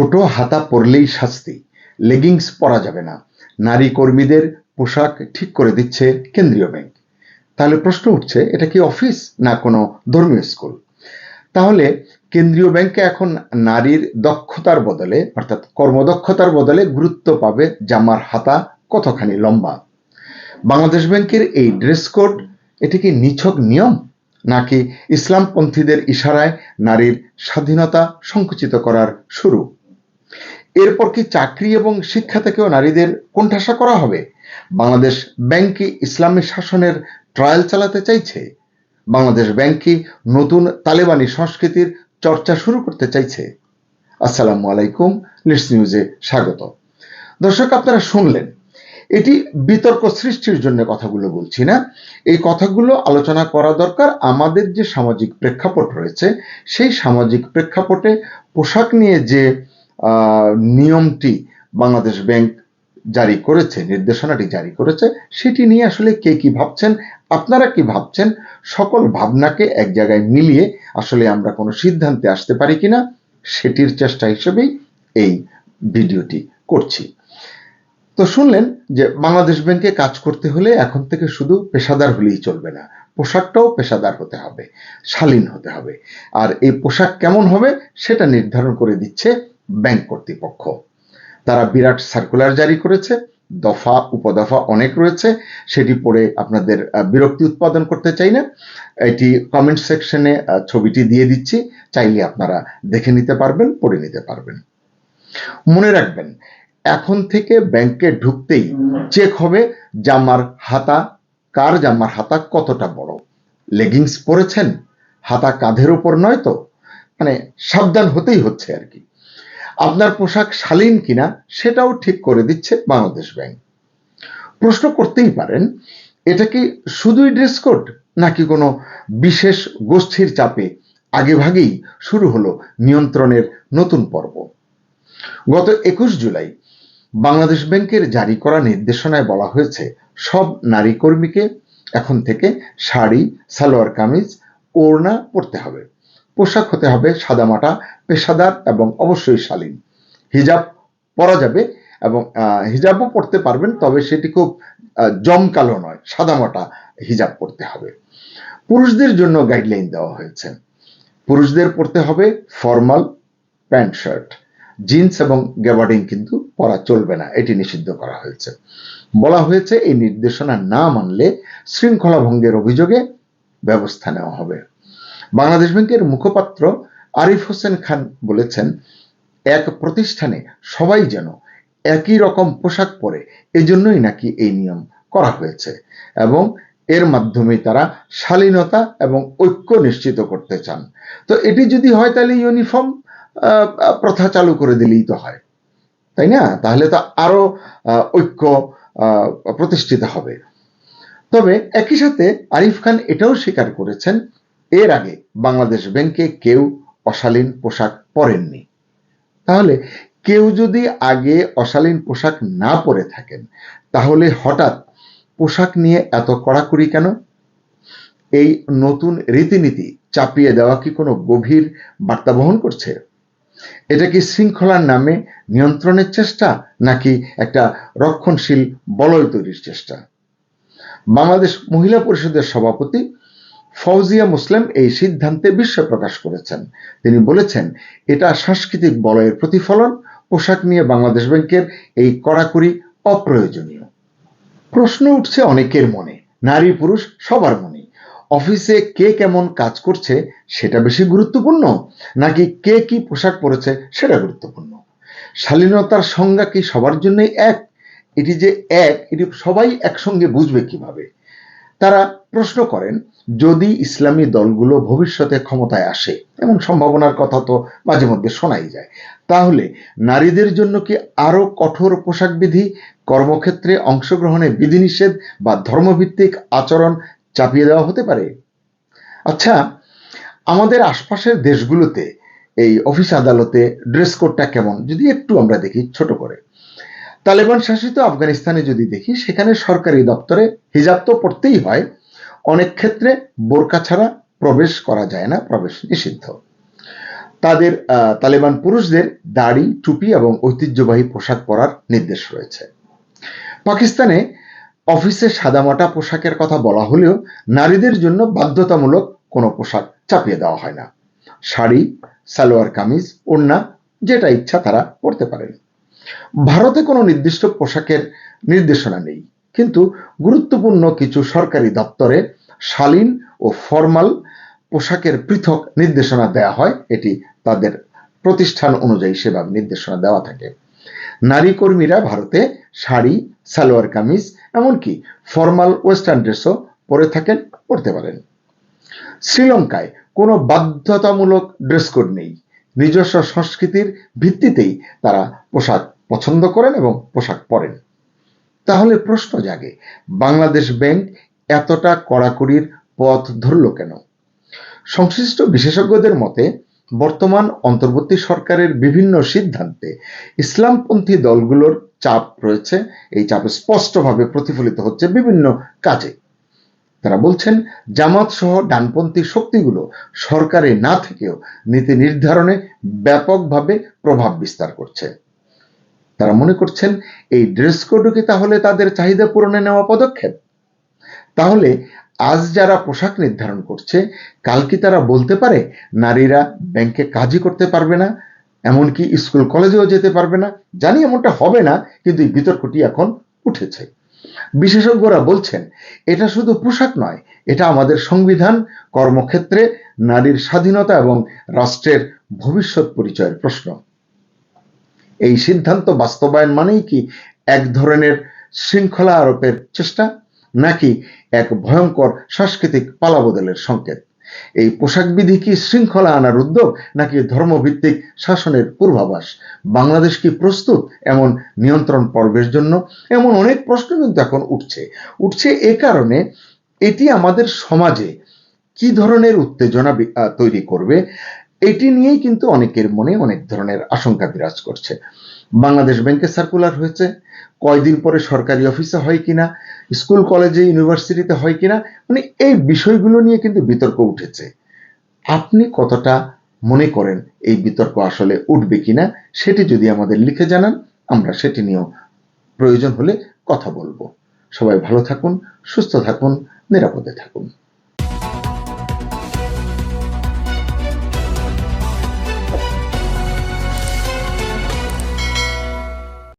ছোট হাতা পরলেই শাস্তি। লেগিংস পরা যাবে না। নারী কর্মীদের পোশাক ঠিক করে দিচ্ছে কেন্দ্রীয় ব্যাংক। তাহলে প্রশ্ন উঠছে, এটা কি অফিস না কোনো ধর্মীয় স্কুল? তাহলে কেন্দ্রীয় ব্যাংকে এখন নারীর দক্ষতার বদলে, অর্থাৎ কর্মদক্ষতার বদলে গুরুত্ব পাবে জামার হাতা কতখানি লম্বা? বাংলাদেশ ব্যাংকের এই ড্রেস কোড, এটি কি নিছক নিয়ম? নাকি ইসলামপন্থীদের ইশারায় নারীর স্বাধীনতা সংকুচিত করার শুরু? এরপর কি চাকরি এবং শিক্ষা থেকেও নারীদের কোণঠাসা করা হবে? বাংলাদেশ ব্যাংক ইসলামী শাসনের ট্রায়াল চালাতে চাইছে? বাংলাদেশ ব্যাংক নতুন তালেবানি সংস্কৃতির চর্চা শুরু করতে চাইছে? আসসালামু আলাইকুম লিটস নিউজে স্বাগত। দর্শক, আপনারা শুনলেন, এটি বিতর্ক সৃষ্টির জন্য কথাগুলো বলছি না। এই কথাগুলো আলোচনা করা দরকার আমাদের যে সামাজিক প্রেক্ষাপট রয়েছে, সেই সামাজিক প্রেক্ষাপটে পোশাক নিয়ে যে নিয়মটি বাংলাদেশ ব্যাংক জারি করেছে, নির্দেশনাটি জারি করেছে, সেটি নিয়ে আসলে কে কি ভাবছেন, আপনারা কি ভাবছেন, সকল ভাবনাকে এক জায়গায় মিলিয়ে আসলে আমরা কোনো সিদ্ধান্তে আসতে পারি কিনা, সেটির চেষ্টা হিসেবেই এই ভিডিওটি করছি। তো শুনলেন যে বাংলাদেশ ব্যাংকে কাজ করতে হলে এখন থেকে শুধু পেশাদার হলেই চলবে না, পোশাকটাও পেশাদার হতে হবে, শালীন হতে হবে। আর এই পোশাক কেমন হবে, সেটা নির্ধারণ করে দিচ্ছে ব্যাংক কর্তৃপক্ষ। তারা বিরাট সার্কুলার জারি করেছে, দফা, উপদফা অনেক রয়েছে, সেটি পড়ে আপনাদের বিরক্তি উৎপাদন করতে চাই না। এটি কমেন্ট সেকশনে ছবিটি দিয়ে দিচ্ছি, চাইলে আপনারা দেখে নিতে পারবেন, পড়ে নিতে পারবেন। মনে রাখবেন, এখন থেকে ব্যাংকে ঢুকতেই চেক হবে জামার হাতা, কার জামার হাতা কতটা বড়। লেগিংস পরেছেন? হাতা কাঁধের উপর নয় তো? মানে সাবধান হতেই হচ্ছে আর কি। আপনার পোশাক শালীন কিনা সেটাও ঠিক করে দিচ্ছে বাংলাদেশ ব্যাংক। প্রশ্ন করতেই পারেন, এটা কি শুধুই ড্রেস কোড নাকি কোনো বিশেষ গোষ্ঠীর চাপে আগেভাগেই শুরু হলো নিয়ন্ত্রণের নতুন পর্ব? গত একুশ জুলাই বাংলাদেশ ব্যাংকের জারি করা নির্দেশনায় বলা হয়েছে, সব নারী কর্মীকে এখন থেকে শাড়ি, সালোয়ার কামিজ, ওড়না পরতে হবে। পোশাক হতে হবে সাদামাটা পেশাদার এবং অবশ্যই শালীন। হিজাব পরা যাবে এবং হিজাবও পড়তে পারবেন, তবে সেটি খুব জমকালো নয় সাদামাটা হিজাব পড়তে হবে। পুরুষদের জন্য গাইডলাইন দেওয়া হয়েছে। পুরুষদের পড়তে হবে ফর্মাল প্যান্ট শার্ট জিন্স এবং গ্যাবার্ডিং কিন্তু পরা চলবে না, এটি নিষিদ্ধ করা হয়েছে। বলা হয়েছে এই নির্দেশনা না মানলে শৃঙ্খলা ভঙ্গের অভিযোগে ব্যবস্থা নেওয়া হবে। বাংলাদেশ ব্যাংকের মুখপাত্র আরিফ হোসেন খান বলেছেন, এক প্রতিষ্ঠানে সবাই যেন একই রকম পোশাক পরে, এজন্যই নাকি এই নিয়ম করা হয়েছে এবং এর মাধ্যমে তারা শালীনতা এবং ঐক্য নিশ্চিত করতে চান। তো এটি যদি হয় তাহলে ইউনিফর্ম প্রথা চালু করে দিলেই তো হয়, তাই না? তাহলে তো আরও ঐক্য প্রতিষ্ঠিত হবে। তবে একই সাথে আরিফ খান এটাও স্বীকার করেছেন এর আগে বাংলাদেশ ব্যাংকে কেউ অশালীন পোশাক পরেননি। তাহলে কেউ যদি আগে অশালীন পোশাক না পরে থাকেন, তাহলে হঠাৎ পোশাক নিয়ে এত কড়াকড়ি কেন? এই নতুন রীতিনীতি চাপিয়ে দেওয়া কি কোনো গভীর বার্তা বহন করছে? এটা কি শৃঙ্খলার নামে নিয়ন্ত্রণের চেষ্টা, নাকি একটা রক্ষণশীল বলয় তৈরির চেষ্টা? বাংলাদেশ মহিলা পরিষদের সভাপতি ফৌজিয়া মুসলিম এই সিদ্ধান্তে বিশ্ব প্রকাশ করেছেন। তিনি বলেছেন, এটা সাংস্কৃতিক বলয়ের প্রতিফলন, পোশাক নিয়ে বাংলাদেশ ব্যাংকের এই কড়াকড়ি অপ্রয়োজনীয়। প্রশ্ন উঠছে অনেকের মনে, নারী পুরুষ সবার মনে, অফিসে কে কেমন কাজ করছে সেটা বেশি গুরুত্বপূর্ণ, নাকি কে কি পোশাক পরেছে সেটা গুরুত্বপূর্ণ? শালীনতার সংজ্ঞা কি সবার জন্যই এক? এটি যে এক, এটি সবাই একসঙ্গে বুঝবে কীভাবে? তারা প্রশ্ন করেন, যদি ইসলামী দলগুলো ভবিষ্যতে ক্ষমতায় আসে, এমন সম্ভাবনার কথা তো মাঝে মধ্যে শোনাই যায়, তাহলে নারীদের জন্য কি আরও কঠোর পোশাক বিধি, কর্মক্ষেত্রে অংশগ্রহণে বিধিনিষেধ বা ধর্মভিত্তিক আচরণ চাপিয়ে দেওয়া হতে পারে? আচ্ছা আমাদের আশপাশের দেশগুলোতে এই অফিস আদালতে ড্রেস কোডটা কেমন? যদি একটু আমরা দেখি ছোট করে। তালেবান শাসিত আফগানিস্তানে যদি দেখি, সেখানে সরকারি দপ্তরে হিজাব তো পড়তেই হয়। অনেক ক্ষেত্রে বোরকা ছাড়া প্রবেশ করা যায় না, প্রবেশ নিষিদ্ধ। তাদের তালেবান পুরুষদের দাড়ি, টুপি এবং ঐতিহ্যবাহী পোশাক পরার নির্দেশ রয়েছে। পাকিস্তানে অফিসে সাদামাটা পোশাকের কথা বলা হলেও নারীদের জন্য বাধ্যতামূলক কোনো পোশাক চাপিয়ে দেওয়া হয় না। শাড়ি, সালোয়ার কামিজ, ওড়না, যেটা ইচ্ছা তারা পরতে পারেন। ভারতে কোনো নির্দিষ্ট পোশাকের নির্দেশনা নেই। কিন্তু গুরুত্বপূর্ণ কিছু সরকারি দপ্তরে শালীন ও ফর্মাল পোশাকের পৃথক নির্দেশনা দেওয়া হয়। এটি তাদের প্রতিষ্ঠান অনুযায়ী সেভাবে নির্দেশনা দেওয়া থাকে। নারী কর্মীরা ভারতে শাড়ি, সালোয়ার কামিজ, এমনকি ফর্মাল ওয়েস্টার্ন ড্রেসও পরে থাকেন, পরতে পারেন। শ্রীলঙ্কায় কোনো বাধ্যতামূলক ড্রেস কোড নেই। নিজস্ব সংস্কৃতির ভিত্তিতেই তারা পোশাক পছন্দ করেন এবং পোশাক পরেন। তাহলে প্রশ্ন জাগে, বাংলাদেশ ব্যাংক এতটা কড়াকড়ির পথ ধরল কেন? সংশ্লিষ্ট বিশেষজ্ঞদের মতে, বর্তমান অন্তর্বর্তী সরকারের বিভিন্ন সিদ্ধান্তে ইসলামপন্থী দলগুলোর চাপ রয়েছে। এই চাপ স্পষ্টভাবে প্রতিফলিত হচ্ছে বিভিন্ন কাজে। তারা বলছেন জামাত সহ ডানপন্থী শক্তিগুলো সরকারে না থেকেও নীতি নির্ধারণে ব্যাপকভাবে প্রভাব বিস্তার করছে। তারা মনে করছেন এই ড্রেস কোডও কি তাহলে তাদের চাহিদা পূরণে নেওয়া পদক্ষেপ? তাহলে আজ যারা পোশাক নির্ধারণ করছে, কাল কি তারা বলতে পারে নারীরা ব্যাংকে কাজই করতে পারবে না? এমনকি স্কুল কলেজেও যেতে পারবে না? জানি এমনটা হবে না, কিন্তু এই বিতর্কটি এখন উঠেছে। বিশেষজ্ঞরা বলছেন, এটা শুধু পোশাক নয়, এটা আমাদের সংবিধান, কর্মক্ষেত্রে নারীর স্বাধীনতা এবং রাষ্ট্রের ভবিষ্যৎ পরিচয়ের প্রশ্ন। এই সিদ্ধান্ত বাস্তবায়ন মানেই কি এক ধরনের শৃঙ্খলা আরোপের চেষ্টা, নাকি এক ভয়ঙ্কর সাংস্কৃতিক পালাবদলের সংকেত? এই পোশাক বিধি কি শৃঙ্খলা আনার উদ্যোগ, নাকি ধর্মভিত্তিক শাসনের পূর্বাভাস? বাংলাদেশ কি প্রস্তুত এমন নিয়ন্ত্রণ পর্বের জন্য? এমন অনেক প্রশ্ন কিন্তু এখন উঠছে। উঠছে এ কারণে এটি আমাদের সমাজে কি ধরনের উত্তেজনা তৈরি করবে? এটি নিয়েই কিন্তু অনেকের মনে অনেক ধরনের আশঙ্কা বিরাজ করছে। বাংলাদেশ ব্যাংকে সার্কুলার হয়েছে, কয়দিন পরে সরকারি অফিসে হয় কিনা স্কুল কলেজে ইউনিভার্সিটিতে হয় কিনা মানে এই বিষয়গুলো নিয়ে কিন্তু বিতর্ক উঠেছে। আপনি কতটা মনে করেন এই বিতর্ক আসলে উঠবে কিনা, সেটি যদি আমাদের লিখে জানান, আমরা সেটি নিয়েও প্রয়োজন হলে কথা বলব। সবাই ভালো থাকুন, সুস্থ থাকুন, নিরাপদে থাকুন।